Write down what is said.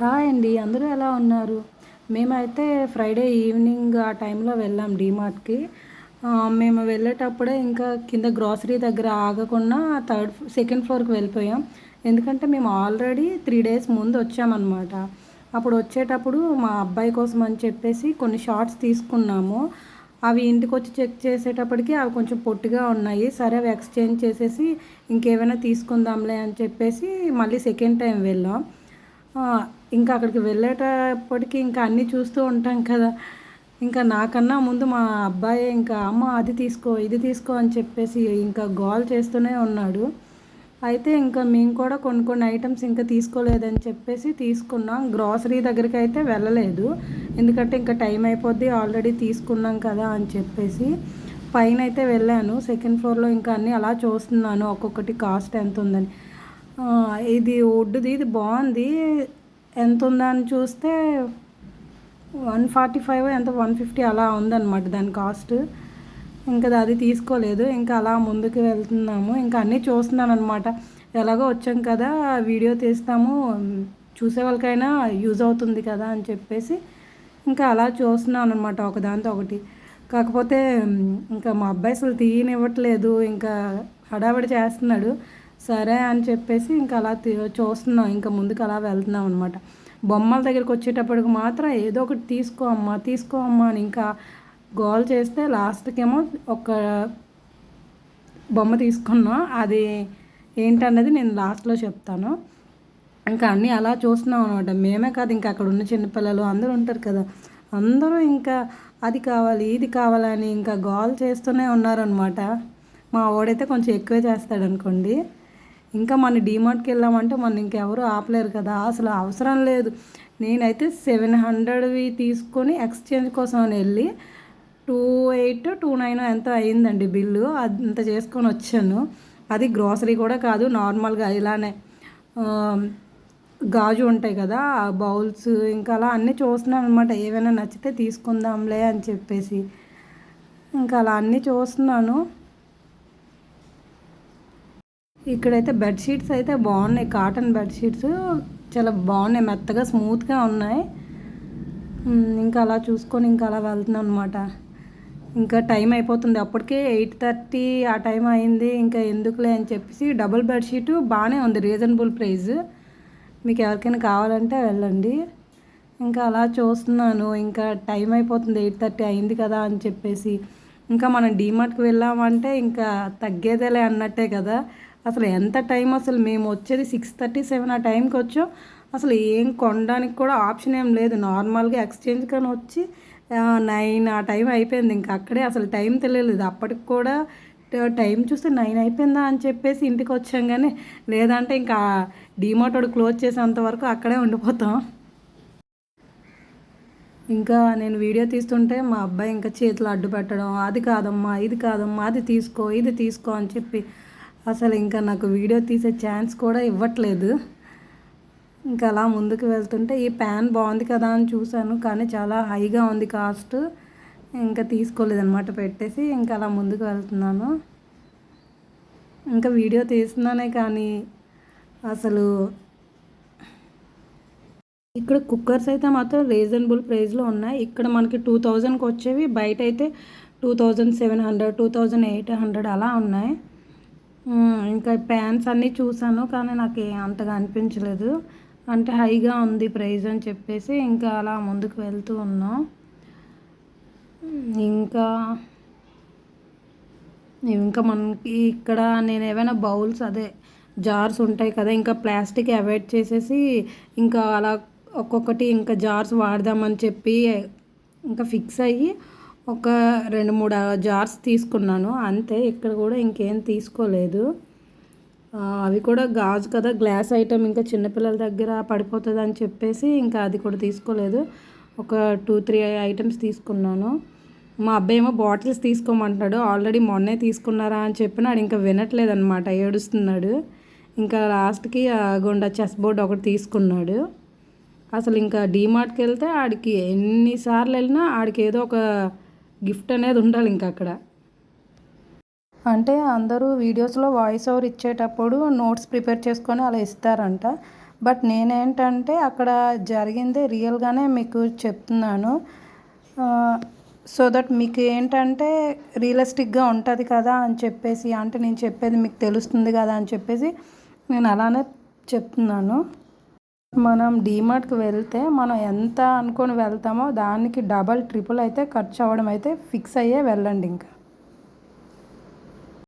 Hi అండి అందరూ ఎలా ఉన్నారు? మేమైతే ఫ్రైడే ఈవినింగ్ ఆ టైంలో వెళ్ళాం డీమార్ట్కి. మేము వెళ్ళేటప్పుడే ఇంకా కింద గ్రాసరీ దగ్గర ఆగకుండా థర్డ్ సెకండ్ ఫ్లోర్కి వెళ్ళిపోయాం. ఎందుకంటే మేము ఆల్రెడీ త్రీ డేస్ ముందు వచ్చామన్నమాట. అప్పుడు వచ్చేటప్పుడు మా అబ్బాయి కోసం అని చెప్పేసి కొన్ని షార్ట్స్ తీసుకున్నాము. అవి ఇంటికి వచ్చి చెక్ చేసేటప్పటికి అవి కొంచెం పొట్టిగా ఉన్నాయి. సరే అవి ఎక్స్చేంజ్ చేసేసి ఇంకేమైనా తీసుకుందాంలే అని చెప్పేసి మళ్ళీ సెకండ్ టైం వెళ్ళాం. ఇంకా అక్కడికి వెళ్ళేటప్పటికి ఇంకా అన్నీ చూస్తూ ఉంటాం కదా. ఇంకా నాకన్నా ముందు మా అబ్బాయి ఇంకా అమ్మ అది తీసుకో ఇది తీసుకో అని చెప్పేసి ఇంకా గోల్ చేస్తూనే ఉన్నాడు. అయితే ఇంకా మేము కూడా కొన్ని కొన్ని ఐటమ్స్ ఇంకా తీసుకోలేదని చెప్పేసి తీసుకున్నాం. గ్రాసరీ దగ్గరికి అయితే వెళ్ళలేదు. ఎందుకంటే ఇంకా టైం అయిపోద్ది ఆల్రెడీ తీసుకున్నాం కదా అని చెప్పేసి పైన అయితే వెళ్ళాను. సెకండ్ ఫ్లోర్లో ఇంకా అన్నీ అలా చూస్తున్నాను. ఒక్కొక్కటి కాస్ట్ ఎంత ఉందని ఇది ఒడ్డుది ఇది బాగుంది. ఎంత ఉందని చూస్తే వన్ ఫార్టీ ఫైవ్ ఎంత వన్ ఫిఫ్టీ అలా ఉందన్నమాట దాని కాస్ట్. ఇంకా అది తీసుకోలేదు. ఇంకా అలా ముందుకు వెళ్తున్నాము. ఇంకా అన్నీ చూస్తున్నాను అనమాట ఎలాగో వచ్చాం కదా వీడియో తీస్తాము. చూసే వాళ్ళకైనా యూజ్ అవుతుంది కదా అని చెప్పేసి ఇంకా అలా చూస్తున్నాను అనమాట ఒకదాంతో ఒకటి. కాకపోతే ఇంకా మా అబ్బాయి అసలు తీయనివ్వట్లేదు. ఇంకా హడావిడి చేస్తున్నాడు. సరే అని చెప్పేసి ఇంకా అలా చూస్తున్నాం. ఇంకా ముందుకు అలా వెళ్తున్నాం అనమాట బొమ్మల దగ్గరికి వచ్చేటప్పటికి మాత్రం ఏదో ఒకటి తీసుకో అమ్మా తీసుకో అమ్మా అని ఇంకా గోల్ చేస్తే లాస్ట్కేమో ఒక బొమ్మ తీసుకున్నాం. అది ఏంటన్నది నేను లాస్ట్లో చెప్తాను. ఇంకా అన్నీ అలా చూస్తున్నాం అనమాట మేమే కాదు ఇంకా అక్కడ ఉన్న చిన్నపిల్లలు అందరూ ఉంటారు కదా. అందరూ ఇంకా అది కావాలి ఇది కావాలని ఇంకా గోల్ చేస్తూనే ఉన్నారనమాట మా వాడైతే కొంచెం ఎక్కువే చేస్తాడు అనుకోండి ఇంకా మన డీమార్ట్కి వెళ్ళామంటే మన ఇంకెవరు ఆపలేరు కదా. అసలు అవసరం లేదు. నేనైతే సెవెన్ హండ్రెడ్వి తీసుకొని ఎక్స్చేంజ్ కోసం వెళ్ళి టూ ఎయిట్ టూ నైన్ ఎంత అయిందండి బిల్లు. అంత చేసుకొని వచ్చాను. అది గ్రోసరీ కూడా కాదు నార్మల్గా ఇలానే గాజు ఉంటాయి కదా బౌల్స్ ఇంకా అలా అన్నీ చూస్తున్నాను అనమాట ఏవైనా నచ్చితే తీసుకుందాంలే అని చెప్పేసి. ఇంకా అలా అన్నీ చూస్తున్నాను. ఇక్కడైతే బెడ్షీట్స్ అయితే బాగున్నాయి. కాటన్ బెడ్షీట్స్ చాలా బాగున్నాయి. మెత్తగా స్మూత్గా ఉన్నాయి. ఇంకా అలా చూసుకొని ఇంకా అలా వెళ్తున్నాం అనమాట ఇంకా టైం అయిపోతుంది. అప్పటికే ఎయిట్ థర్టీ ఆ టైం అయింది. ఇంకా ఎందుకులే అని చెప్పేసి డబుల్ బెడ్షీట్ బాగానే ఉంది. రీజనబుల్ ప్రైస్ మీకు ఎవరికైనా కావాలంటే వెళ్ళండి. ఇంకా అలా చూస్తున్నాను. ఇంకా టైం అయిపోతుంది. ఎయిట్ థర్టీ అయింది కదా అని చెప్పేసి. ఇంకా మనం డీమార్ట్కి వెళ్ళామంటే ఇంకా తగ్గేదేలే అన్నట్టే కదా. అసలు ఎంత టైం అసలు మేము వచ్చేది సిక్స్ థర్టీ సెవెన్ ఆ టైంకి వచ్చాం. అసలు ఏం కొనడానికి కూడా ఆప్షన్ ఏం లేదు. నార్మల్గా ఎక్స్చేంజ్ కానీ వచ్చి నైన్ ఆ టైం అయిపోయింది. ఇంకా అక్కడే అసలు టైం తెలియలేదు. అప్పటికి కూడా టైం చూస్తే నైన్ అయిపోయిందా అని చెప్పేసి ఇంటికి వచ్చాం కానీ లేదంటే ఇంకా డిమార్ట్ క్లోజ్ చేసేంత వరకు అక్కడే ఉండిపోతాం. ఇంకా నేను వీడియో తీస్తుంటే మా అబ్బాయి ఇంకా చేతులు అడ్డు పెట్టడం అది కాదమ్మా ఇది కాదమ్మా అది తీసుకో ఇది తీసుకో అని చెప్పి అసలు ఇంకా నాకు వీడియో తీసే ఛాన్స్ కూడా ఇవ్వట్లేదు. ఇంకా అలా ముందుకు వెళ్తుంటే ఈ ప్యాన్ బాగుంది కదా అని చూశాను కానీ చాలా హైగా ఉంది కాస్ట్. ఇంకా తీసుకోలేదన్నమాట పెట్టేసి ఇంకా అలా ముందుకు వెళ్తున్నాను. ఇంకా వీడియో తీస్తున్నానే కానీ అసలు ఇక్కడ కుక్కర్స్ అయితే మాత్రం రీజనబుల్ ప్రైస్లో ఉన్నాయి. ఇక్కడ మనకి టూ థౌజండ్కి వచ్చేవి బయట అయితే two thousand seven hundred two thousand eight hundred అలా ఉన్నాయి. ఇంకా ప్యాన్స్ అన్నీ చూసాను కానీ నాకు అంతగా అనిపించలేదు. అంటే హైగా ఉంది ప్రైజ్ అని చెప్పేసి ఇంకా అలా ముందుకు వెళ్తూ ఉన్నాం. ఇంకా ఇంకా మనకి ఇక్కడ నేను ఏమైనా బౌల్స్ అదే జార్స్ ఉంటాయి కదా ఇంకా ప్లాస్టిక్ అవాయిడ్ చేసేసి ఇంకా అలా ఒక్కొక్కటి ఇంకా జార్స్ వాడదామని చెప్పి ఇంకా ఫిక్స్ అయ్యి ఒక రెండు మూడు జార్స్ తీసుకున్నాను. అంతే ఇక్కడ కూడా ఇంకేం తీసుకోలేదు. అవి కూడా గాజు కదా గ్లాస్ ఐటమ్ ఇంకా చిన్నపిల్లల దగ్గర పడిపోతుంది అని చెప్పేసి ఇంకా అది కూడా తీసుకోలేదు. ఒక టూ త్రీ ఐటమ్స్ తీసుకున్నాను. మా అబ్బాయి ఏమో బాటిల్స్ తీసుకోమంటున్నాడు. ఆల్రెడీ మొన్నే తీసుకున్నారా అని చెప్పినాడు ఇంకా వినట్లేదు అనమాట ఏడుస్తున్నాడు. ఇంకా లాస్ట్కి గుండా చెస్ బోర్డ్ ఒకటి తీసుకున్నాడు. అసలు ఇంకా డీమార్ట్కి వెళ్తే ఆడికి ఎన్నిసార్లు వెళ్ళినా ఆడికి ఏదో ఒక గిఫ్ట్ అనేది ఉండాలి ఇంకా అక్కడ. అంటే అందరూ వీడియోస్లో వాయిస్ ఓవర్ ఇచ్చేటప్పుడు నోట్స్ ప్రిపేర్ చేసుకొని అలా ఇస్తారంట. బట్ నేనేంటంటే అక్కడ జరిగిందే రియల్గానే మీకు చెప్తున్నాను. సో దట్ మీకు ఏంటంటే రియలిస్టిక్గా ఉంటుంది కదా అని చెప్పేసి అంటే నేను చెప్పేది మీకు తెలుస్తుంది కదా అని చెప్పేసి నేను అలానే చెప్తున్నాను. మనం డీమార్ట్కి వెళ్తే మనం ఎంత అనుకొని వెళ్తామో దానికి డబల్ ట్రిపుల్ అయితే ఖర్చు అవ్వడం అయితే ఫిక్స్ అయ్యే వెళ్ళండి ఇంకా.